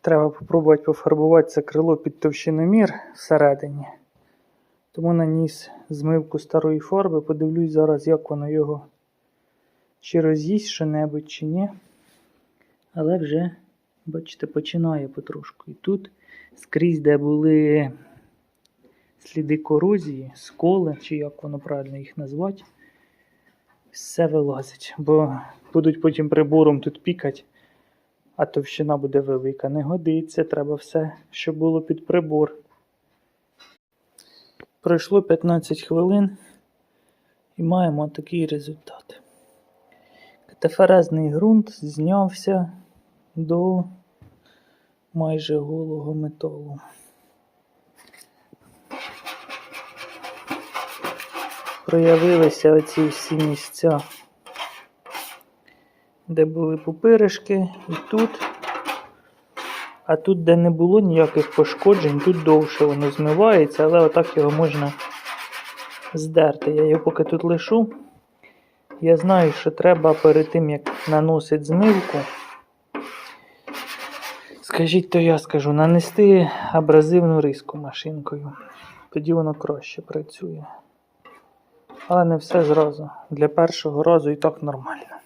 Треба спробувати пофарбувати це крило під товщиномір всередині. Тому наніс змивку старої фарби, подивлюсь зараз, як воно його чи роз'їсть що-небудь, чи ні. Але вже, бачите, починає потрошку. І тут скрізь, де були сліди корозії, сколи, чи як воно правильно їх назвати, все вилазить. Бо будуть потім прибором тут пікати, а товщина буде велика. Не годиться, треба все, щоб було під прибор. Пройшло 15 хвилин і маємо такий результат. Катаферезний ґрунт знявся до майже голого металу. Проявилися оці всі місця, де були пупиришки, і тут. А тут, де не було ніяких пошкоджень, тут довше воно змивається, але отак його можна здерти. Я його поки тут лишу. Я знаю, що треба перед тим, як наносить змивку. Скажіть, то я скажу, нанести абразивну риску машинкою. Тоді воно краще працює. Але не все зразу. Для першого разу і так нормально.